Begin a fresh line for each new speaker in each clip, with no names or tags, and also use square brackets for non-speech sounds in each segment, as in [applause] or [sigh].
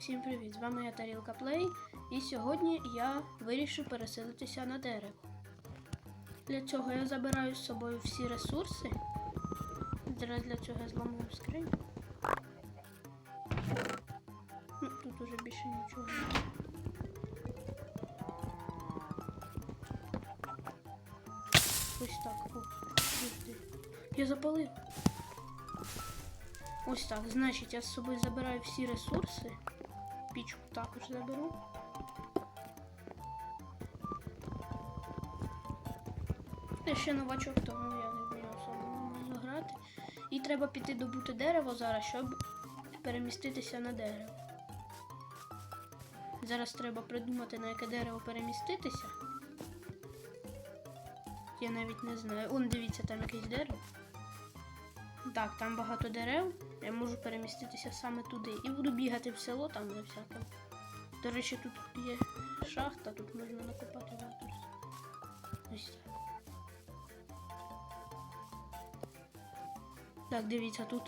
Всім привіт! З вами я Тарілка Плей, і сьогодні я вирішив переселитися на дерево. Для цього я забираю з собою всі ресурси. Зараз для цього я зламую скриню. Ну, тут уже більше нічого. немає. Ось так. О. Я запалив. Ось так. Значить, я з собою забираю всі ресурси. Пічку також заберу. Я ще новачок, тому я не вмію нормально грати. І треба піти добути дерево зараз, щоб переміститися на дерево. Зараз треба придумати, на яке дерево переміститися. Я навіть не знаю. Он, дивіться, там якесь дерево. Так, там багато дерев. Я можу переміститися саме туди. І буду бігати в село там на всяке. До речі, тут є шахта, тут можна накопати ватус. Ось так. Так, дивіться, тут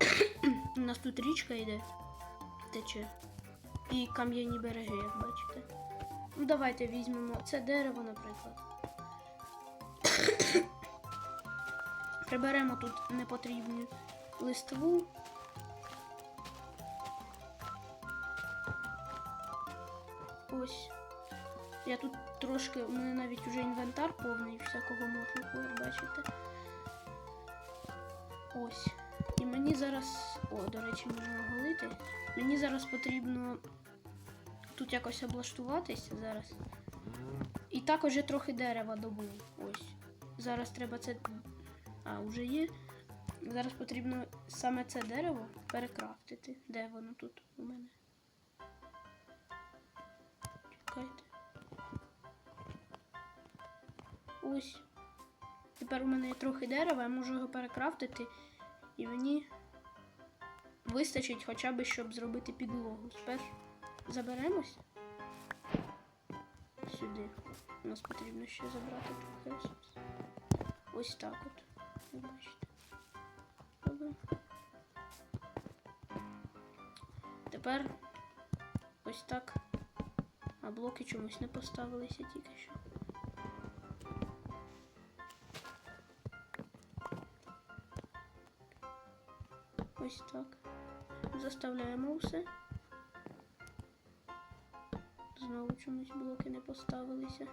[coughs] у нас тут річка йде, тече. І кам'яні береги, як бачите. Ну, давайте візьмемо це дерево, наприклад. Приберемо тут непотрібну листву. Ось. Я тут трошки, у мене навіть уже інвентар повний всякого мотлуху, як бачите. Ось. І мені зараз. О, до речі, можна оголити. Мені зараз потрібно тут якось облаштуватися зараз. І також я трохи дерева добув. Ось. Зараз треба це. А, вже є. Зараз потрібно саме це дерево перекрафтити. Де воно тут у мене? Чекайте. Ось. Тепер у мене є трохи дерева, я можу його перекрафтити, і мені вистачить хоча б, щоб зробити підлогу. Тепер заберемось сюди. У нас потрібно ще забрати трохи. Ось так от. Ви бачите. Добре. Тепер ось так. А блоки чомусь не поставилися тільки що. Ось так. Заставляємо все. Знову чомусь блоки не поставилися.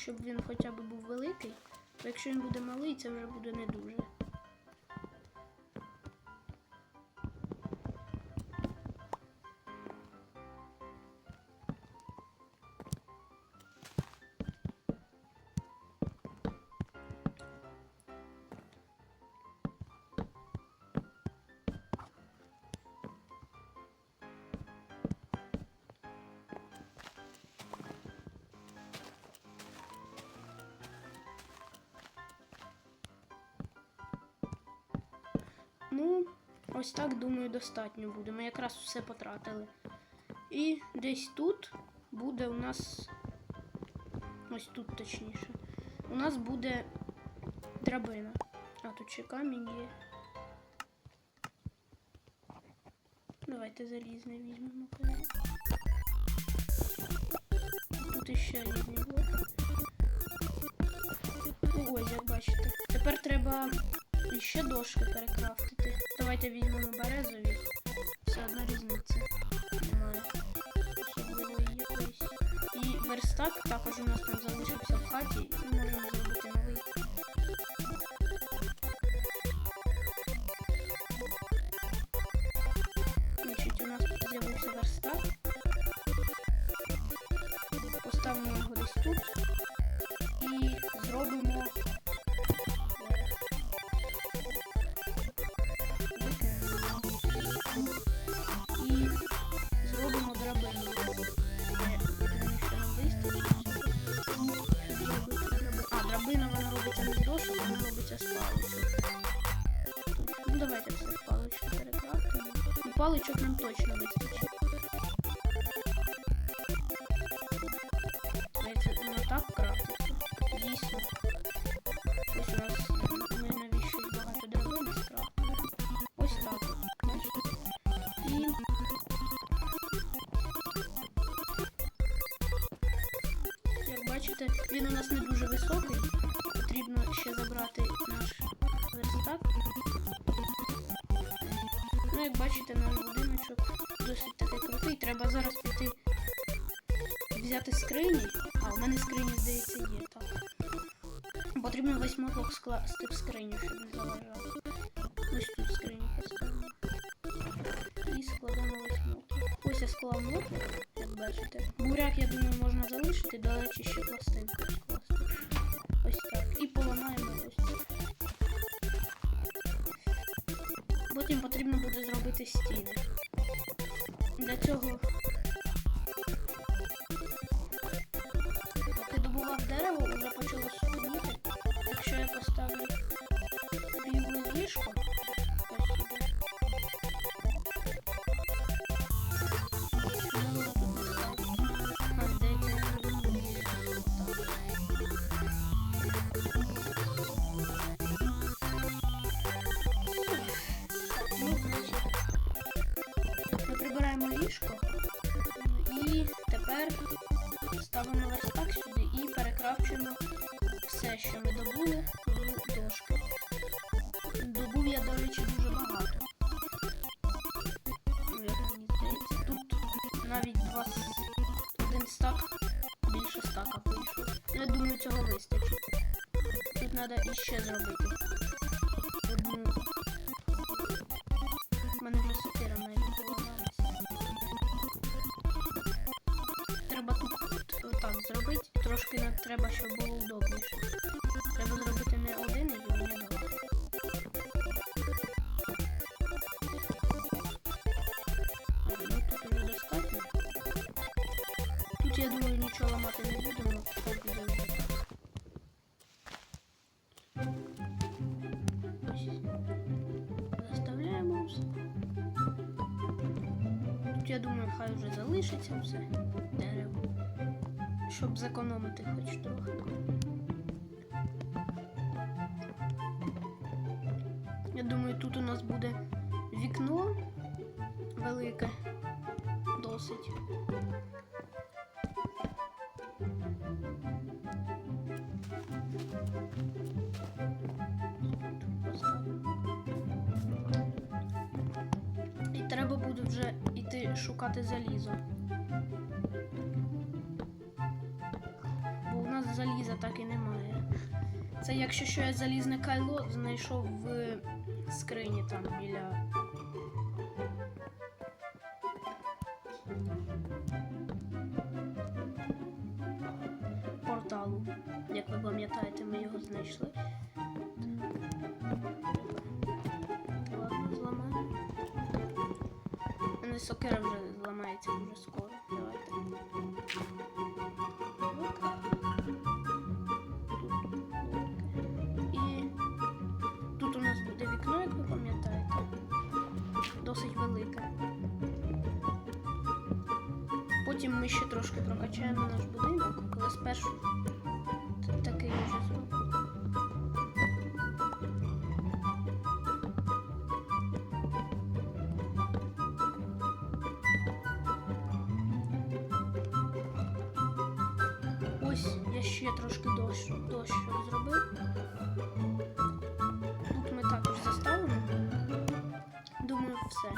Щоб він хоча б був великий. Бо якщо він буде малий, це вже буде не дуже. Ну, ось так, думаю, достатньо буде. Ми якраз все потратили. І десь тут буде у нас. Ось тут точніше. У нас буде драбина. А тут ще камінь є. Давайте залізне візьмемо. Тут іще різні блоки. Ось, як бачите. Тепер треба і ще дошки перекрафтити. Давайте візьмемо березові. Все одна різниця. Немає. Ще було якось. І верстак також у нас там залишився в хаті. Можемо зробити паличок нам точно вистачить. Так крафтиться. Дійсно. Ми навіщо багато деревини скрафтили. Ось так. Як бачите, він у нас не дуже високий. Потрібно ще забрати наш верстак. Ну, як бачите, наш будиночок досить такий крутий. Треба зараз піти взяти скрині. А, у мене скрині, здається, є, так. Потрібно весь мотлок скласти в скриню, щоб не заважав. Ось тут скриню поставимо. І складемо весь мотлок. Ось я склав мотлок, як бачите. Буряк, я думаю, можна залишити, до речі, ще пластинку Потім потрібно буде зробити стіни. Для цього, поки добував дерево, вже почало сумніти. Якщо я поставлю біле ліжко, що ми добули дошки. Добув я, до речі, дуже багато. Ну, тут навіть два один стак більше стака вийшов. Ну, Я думаю, цього вистачить. Тут треба іще зробити. Одну у мене вже сокира Треба, щоб було удобніше. Треба зробити не один і не два. Ну. Тут я думаю нічого ламати не будемо, Щоб зекономити хоч трохи. Я думаю, тут у нас буде вікно велике, досить. І треба буде вже йти шукати залізо. Заліза так і немає. Це якщо що я залізне кайло знайшов в скрині там біля. Порталу. Як ви пам'ятаєте, ми його знайшли. Сокира вже зламається дуже скоро. Давайте. Потім ми ще трошки прокачаємо наш будинок, але спершу такий вже зробимо. Ось я ще трошки дощ, дощок зробив. Тут ми також заставимо. Думаю, все.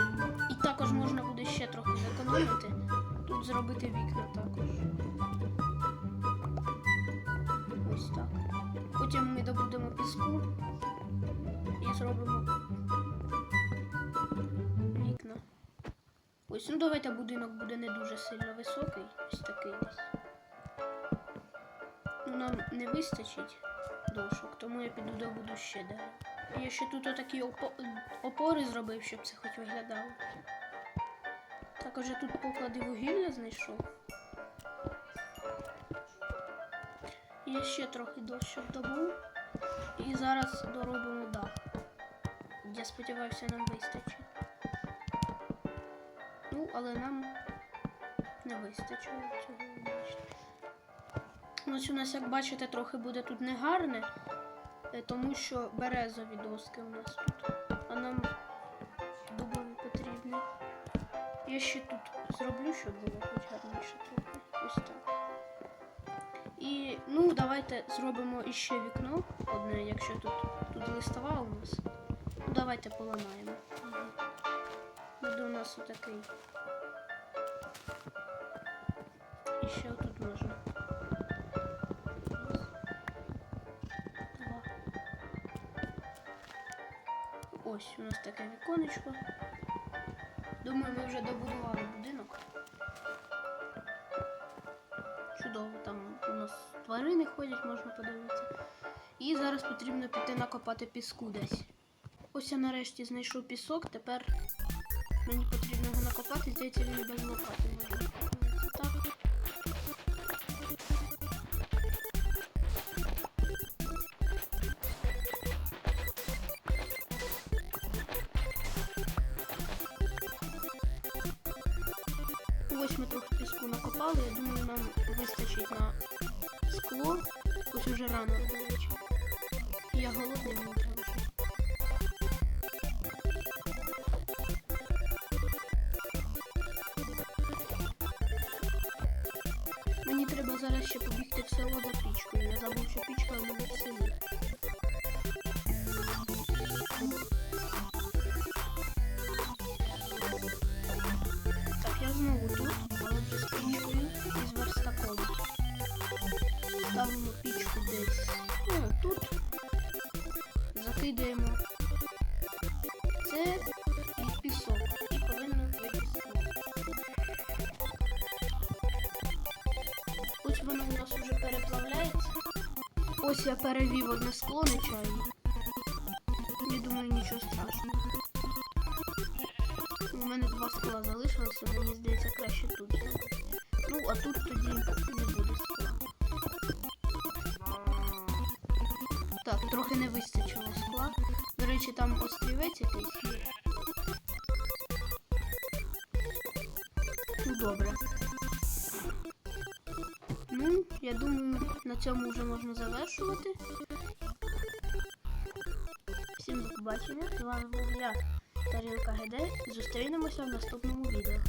І також можна буде ще трохи зекономити. Зробити вікна також. Ось так. Потім ми добудемо піску і зробимо вікна. Ось, ну давайте будинок буде не дуже сильно високий. Ось такий десь. Ну, нам не вистачить дошок, тому я піду добуду ще дерева. Я ще тут отакі опори зробив, щоб це хоч виглядало. Також я тут поклади вугілля знайшов. Я ще трохи дощок добув. І зараз доробимо дах. Я сподіваюся, нам вистачить. Ну, але нам не вистачило цього. Ось у нас, як бачите, трохи буде тут негарне, е, тому що березові доски у нас тут, а нам ще тут зроблю, щоб було хоч гарніше трохи. Ось так. І ну, давайте зробимо іще вікно одне, якщо тут, тут листова у нас. Ну, давайте поламаємо. Буде у нас отакий. І ще тут можна. Ось у нас таке віконечко. Думаю, ми вже добудували будинок. Чудово, там у нас тварини ходять, можна подивитися. І зараз потрібно піти накопати піску десь. Ось я нарешті знайшов пісок, тепер мені потрібно його накопати, здається, він без лопати Ось ми трохи піску накопали, я думаю, нам вистачить на скло. Ось уже рано до речі. Я голодний, мені треба. Мені треба зараз ще побігти в село за пічкою. Я забув, що пічка в мене. Ставимо пічку десь. Ну, тут. Закидаємо це і пісок. І повинно скло. Ось воно у нас вже переплавляється. Ось я перевів одне скло нечайно. Я думаю, нічого страшного. У мене два скла залишилося, мені здається, краще тут. Ну, а тут тоді не буде Так, трохи не вистачило скла. До речі, там острівець якийсь є. Ну, добре. Ну, я думаю, на цьому вже можна завершувати. Всім до побачення. З вами був я, Тарілка ГД. Зустрінемося в наступному відео.